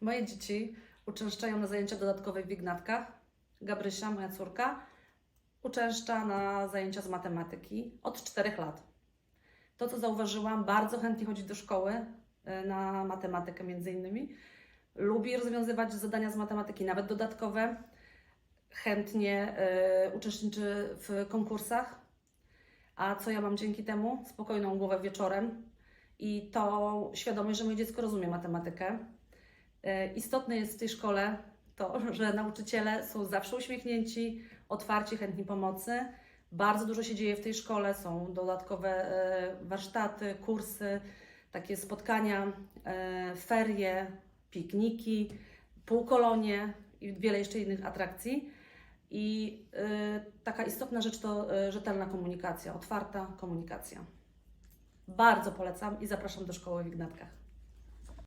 Moje dzieci uczęszczają na zajęcia dodatkowe w Ignatkach. Gabrysia, moja córka, uczęszcza na zajęcia z matematyki od 4 lat. To, co zauważyłam, bardzo chętnie chodzi do szkoły e, na matematykę między innymi. Lubi rozwiązywać zadania z matematyki, nawet dodatkowe. Chętnie e, uczestniczy w konkursach. A co ja mam dzięki temu? Spokojną głowę wieczorem i to świadomość, że moje dziecko rozumie matematykę. E, Istotne jest w tej szkole to, że nauczyciele są zawsze uśmiechnięci, otwarci, chętni pomocy. Bardzo dużo się dzieje w tej szkole, są dodatkowe e, warsztaty, kursy, takie spotkania, e, ferie, pikniki, półkolonie i wiele jeszcze innych atrakcji. I taka istotna rzecz to rzetelna komunikacja, otwarta komunikacja. Bardzo polecam i zapraszam do szkoły w Ignatkach.